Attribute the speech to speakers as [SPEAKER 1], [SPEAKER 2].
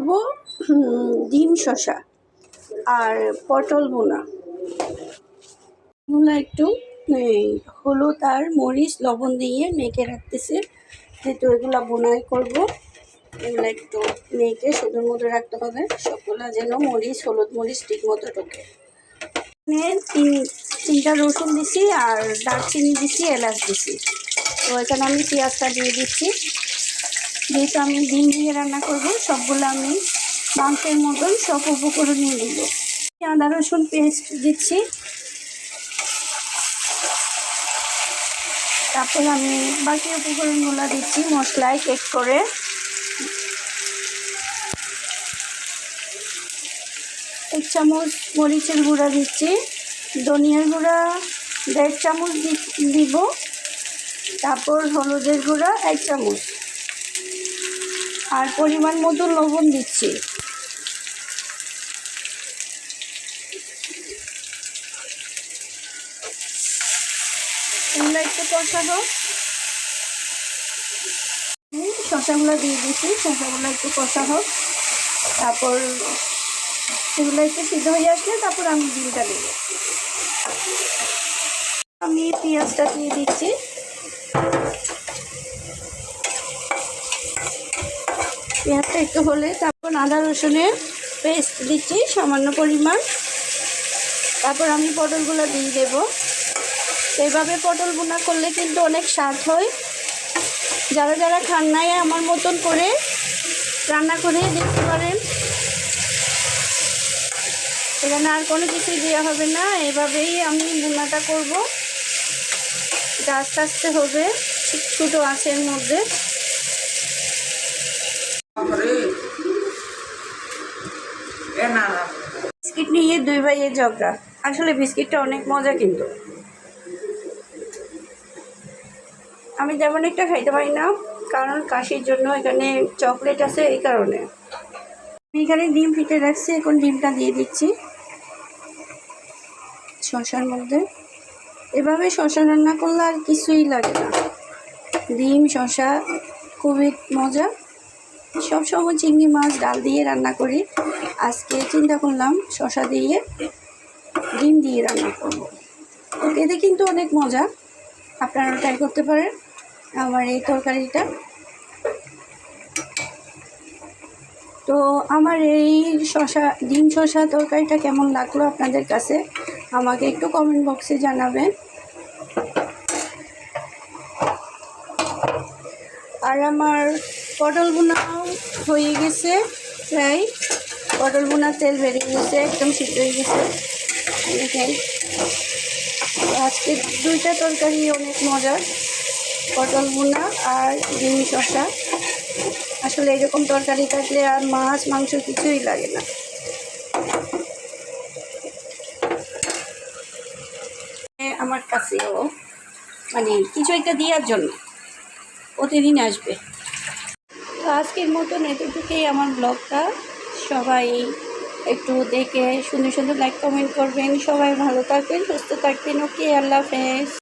[SPEAKER 1] করব ডিম শসা আর পটল বোনা এগুলো একটু হলুদ আর মরিচ, লবণ দিয়ে মেখে রাখতেছে। যেহেতু এগুলো বোনাই করব, এগুলো একটু মেখে সুন্দর মতো রাখতে হবে। সবগুলা যেন মরিচ, হলুদ মরিচ ঠিক মতো ঢোকে। তিন, তিনটা রসুন দিছি আর দারচিনি দিছি, এলাচ দিছি। তো এখানে আমি পেঁয়াজটা দিয়ে দিচ্ছি। যেহেতু আমি ডিম দিয়ে রান্না করব, সবগুলো আমি মাংসের মতন সব উপকরণ নিয়ে দিব আদা, রসুন পেস্ট দিচ্ছি। তারপর আমি বাকি উপকরণগুলো দিচ্ছি, মশলায় কেক করে। এক চামচ মরিচের গুঁড়া দিচ্ছি, ধনিয়ার গুঁড়া দেড় চামচ দিব। তারপর হলুদের গুঁড়া এক চামচ। আর পরিমাণ মতো লবণ দিচ্ছি। এগুলো একটু কষানো হুম, শসাগুলো দিয়ে দিচ্ছি শসাগুলো একটু কষা হোক তারপর সেগুলো একটু সিদ্ধ হয়ে আসলে তারপর আমি ডিমটা দেবো। আমি পেঁয়াজটা দিয়ে দিচ্ছি। পেঁয়াজটা একটু হলে, তারপর আদা রসুনের পেস্ট দিচ্ছি, সামান্য পরিমাণ। তারপর আমি পটলগুলো দিয়ে দেবো। এইভাবে পটল বোনা করলে কিন্তু অনেক স্বাদ হয়। যারা যারা খান নাই আমার মতন করে রান্না করে দেখতে পারেন। এখানে আর কোনো কিছুই দেওয়া হবে না। এভাবেই আমি বোনাটা করব। এটা আস্তে আস্তে হবে। ছোটো আঁচের মধ্যে। নিয়ে দুই ভাইয়ে ঝগড়া। আসলে বিস্কিটটা অনেক মজা কিন্তু। আমি যেমন একটা খাইতে পারি না, কারণ কাশির জন্য এখানে চকলেট আছে এই কারণে। আমি এখানে ডিম ফিটে রাখছি, এখন ডিমটা দিয়ে দিচ্ছি। শশার মধ্যে। এভাবে শশা রান্না করলে আর কিছুই লাগে না। ডিম শশা খুবই মজা। সব সময় চিংড়ি মাছ, ডাল দিয়ে রান্না করি। আজকে চিন্তা করলাম শশা দিয়ে ডিম দিয়ে রান্না করব। এতে কিন্তু অনেক মজা। আপনারা ট্রাই করতে পারেন আমার এই তরকারিটা। তো আমার এই শশা ডিম শশা তরকারিটা কেমন লাগল আপনাদের কাছে? আমাকে একটু কমেন্ট বক্সে জানাবেন। আর আমার পটল বোনাও হয়ে গেছে, প্রায়। পটল বোনা তেল বেরিয়ে গেছে, একদম সিদ্ধ হয়ে গেছে। দেখেন, আজকে দুইটা তরকারি অনেক মজার। পটল বোনা আর ডিম শসা। আসলে এরকম তরকারি থাকলে আর মাছ, মাংস কিছুই লাগে না। আমার কাছেও মানে কিছু একটা দেওয়ার জন্য। প্রতিদিন আসবে। আজকের মতন এতটুকুই আমার ব্লগটা। সবাই একটু দেখে সুন্দর সুন্দর লাইক কমেন্ট করবেন। সবাই ভালো থাকবেন, সুস্থ থাকবেন। ওকে আল্লাহ হাফেজ।